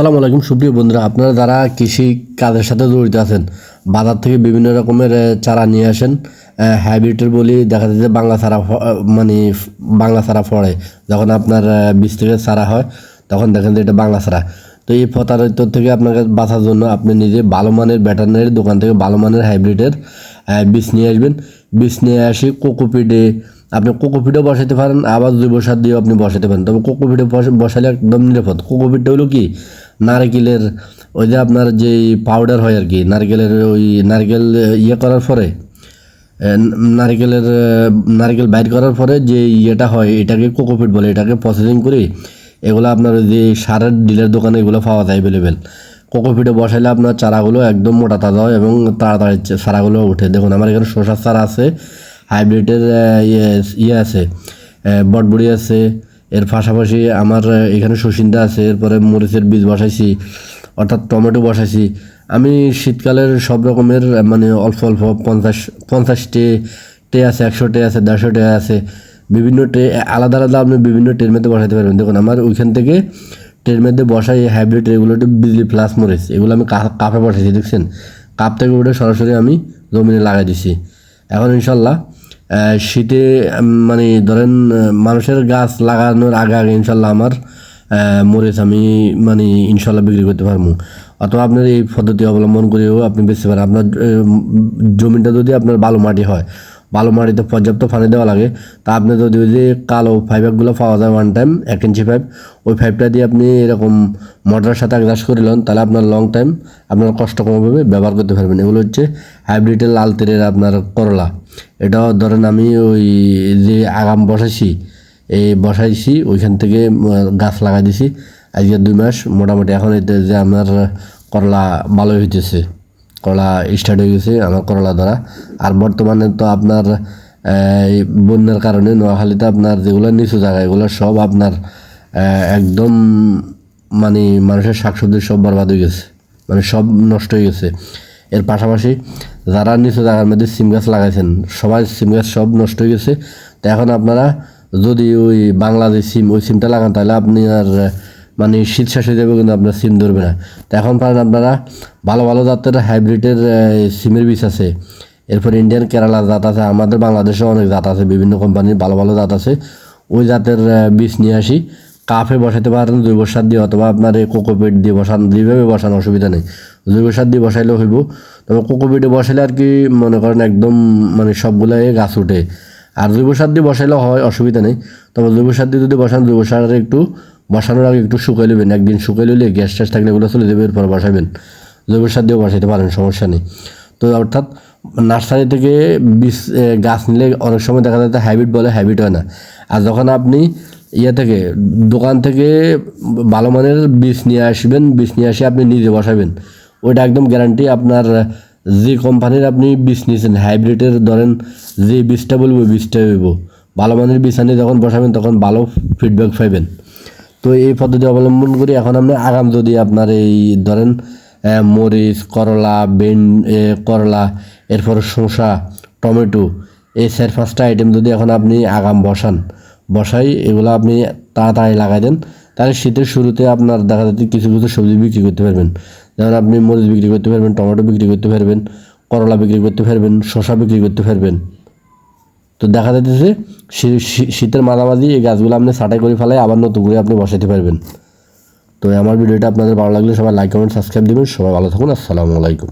আসসালামু আলাইকুম। সুপ্রিয় বন্ধুরা, আপনারা যারা কৃষি কাজের সাথে জড়িত আছেন, বাজার থেকে বিভিন্ন রকমের চারা নিয়ে আসেন হাইব্রিডের বলি, দেখা যায় যে বাংলা চারা মানে বাংলা চারা পড়ে যখন আপনার বীজ থেকে চারা হয়, তখন দেখেন যে এটা বাংলা চারা। তো এই প্রতারিত থেকে আপনাকে বাঁচার জন্য আপনি নিজে ভালো মানের ব্যাটারিনারি দোকান থেকে ভালো মানের হাইব্রিডের বীজ নিয়ে আসবেন। বীজ নিয়ে আসি কোকোপিডে আপনি কোকোপিটও বসাতে পারেন, আবার জৈব সার দিয়েও আপনি বসাতে পারেন। তবে কোকোপিটে বসালে একদম নিরাপদ। কোকোপিটটা হলো কি? নারকেলের, ওই যে আপনার যে পাউডার হয় আর কি, নারকেলের ওই নারকেল ইয়ে করার পরে নারকেলের নারকেল বাইর করার পরে যে ইয়েটা হয়, এটাকে কোকোপিট বলে, এটাকে প্রসেসিং করি, এগুলো আপনার ওই যে সারের ডিলের দোকানে এগুলো পাওয়া যায় অ্যাভেলেবেল কোকোপিটে বসাইলে আপনার চারাগুলো একদম মোটা তাজা হয় এবং তাড়াতাড়ি চারাগুলো ওঠে। দেখুন, আমার এখানে শসার চারা আছে হাইব্রিডের ইয়ে ইয়ে আছে বটবড়ি আছে এর পাশাপাশি আমার এখানে সসিন্দা আছে, এরপরে মরিচের বীজ বসাইছি, অর্থাৎ টমেটো বসাইছি। আমি শীতকালের সব রকমের মানে অল্প অল্প পঞ্চাশ পঞ্চাশ টে টে আছে, একশো টে আছে, দেড়শো টে আছে, বিভিন্ন টে আলাদা আলাদা আপনি বিভিন্ন টের মধ্যে বসাইতে পারবেন। দেখুন, আমার ওইখান থেকে ট্রের মধ্যে বসাই হাইব্রিড এগুলো একটু বিজলি প্লাস মরিচ, এগুলো আমি কাপে বসাইছি, দেখছেন? কাপ থেকে উঠে সরাসরি আমি জমিনে লাগাই দিছি। এখন ইনশাল্লাহ শীতে মানে ধরেন মানুষের গাছ লাগানোর আগে আগে ইনশাল্লাহ আমার মরিচ আমি মানে ইনশাল্লাহ বিক্রি করতে পারব। অথবা আপনার এই পদ্ধতি অবলম্বন করেও আপনি বেচতে পারেন। আপনার জমিটা যদি আপনার বালু মাটি হয়, বালু মাটিতে পর্যাপ্ত পানি দেওয়া লাগে, তা আপনি যদি ওই যে কালো ফাইবারগুলো পাওয়া যায় ওয়ান টাইম এক ইঞ্চি পাইপ ওই পাইপটা দিয়ে আপনি এরকম মোটরের সাথে অ্যাডজাস্ট করে নেন, তাহলে আপনার লং টাইম আপনার কষ্ট কমভাবে ব্যবহার করতে পারবেন। এগুলো হচ্ছে হাইব্রিডের লাল তেলের আপনার করলা। এটাও ধরেন আমি ওই যে আগাম বসাইছি, এই বসাইছি, ওইখান থেকে গাছ লাগাই দিছি। আজকে দুই মাস মোটামুটি এখন এতে যে আমার করলা ভালোই হইতেছে। করলা স্টার্ট হয়ে গেছে আমার করলা ধরা। আর বর্তমানে তো আপনার, এই বন্যার কারণে নোয়াখালীতে আপনার যেগুলো নিচু জায়গা, এগুলো সব আপনার একদম মানে মানুষের শাকসবজি সব বরবাদ হয়ে গেছে। মানে সব নষ্ট হয়ে গেছে। এর পাশাপাশি যারা নিচু জায়গার মধ্যে সিম গাছ লাগাইছেন, সবাই সিম গাছ সব নষ্ট হয়ে গেছে। তো এখন আপনারা যদি ওই বাংলাদেশ সিম, ওই সিমটা লাগান, তাহলে আপনি আর মানে শীত শেষ হয়ে যাবে কিন্তু আপনার সিম ধরবে না। তো এখন পারেন আপনারা ভালো ভালো জাতের হাইব্রিডের সিমের বীজ আছে। এরপর ইন্ডিয়ান কেরালা জাত আছে, আমাদের বাংলাদেশে অনেক জাত আছে, বিভিন্ন কোম্পানির ভালো ভালো জাত আছে। ওই জাতের বীজ নিয়ে আসি। কাফে বসাতে পারেন জৈব সার দিয়ে অথবা আপনার এই কোকোপিট দিয়ে বসান, যেভাবে বসান অসুবিধা নেই। জৈব সার দিয়ে বসাইলেও হইব। তবে কোকোপিটে বসাইলে আর কি মনে করেন একদম মানে সবগুলাই গাছ উঠে। আর জৈব সার দিয়ে বসাইলেও হয়, অসুবিধা নেই। তবে জৈব সার দিয়ে যদি বসান, জৈব সার একটু বসানোর আগে একটু শুকাই নেবেন একদিন শুকাই নিলে গ্যাস ট্যাস থাকলে এগুলো চলে যাবে, এরপর বসাবেন জৈব সার দিয়েও বসাইতে পারেন, সমস্যা নেই। তো অর্থাৎ নার্সারি থেকে বীজ গাছ নিলে অনেক সময় দেখা যায় হাইব্রিড বলে হাইব্রিড হয় না। আর যখন আপনি ইয়ে থেকে, দোকান থেকে ভালো মানের বীজ নিয়ে আসবেন, বীজ নিয়ে আসে আপনি নিজে বসাবেন। ওইটা একদম গ্যারান্টি আপনার যে কোম্পানির আপনি বীজ নিয়েছেন, হাইব্রিডের ধরেন যে বীজটা বলব বীজটা হইব। ভালো মানের বীজ আনিয়ে যখন বসাবেন, তখন ভালো ফিডব্যাক পাইবেন। তো এই পদ্ধতি অবলম্বন করি এখন আমরা আগাম যদি আপনার এই ধরেন মরিচ, করলা বেন করলা, এরপর শসা, টমেটো, এই চার পাঁচটা আইটেম যদি এখন আপনি আগাম বসান বসাই, এগুলো আপনি তাড়াতাড়ি লাগাই দেন। তাহলে শীতের শুরুতে আপনার দেখা যাচ্ছে কিছু কিছু সবজি বিক্রি করতে পারবেন। যেমন আপনি মরিচ বিক্রি করতে পারবেন, টমেটো বিক্রি করতে পারবেন, করলা বিক্রি করতে পারবেন, শসা বিক্রি করতে পারবেন। তো দেখা যাচ্ছে শীতের মাঝামাঝি এই গাছগুলো আপনি ছাঁটাই করে ফেলাই আবার নতুন করে আপনি বসাতে পারবেন। তো আমার ভিডিওটা আপনাদের ভালো লাগলে সবাই লাইক কমেন্ট সাবস্ক্রাইব দেবেন। সবাই ভালো থাকুন, আসসালামু আলাইকুম।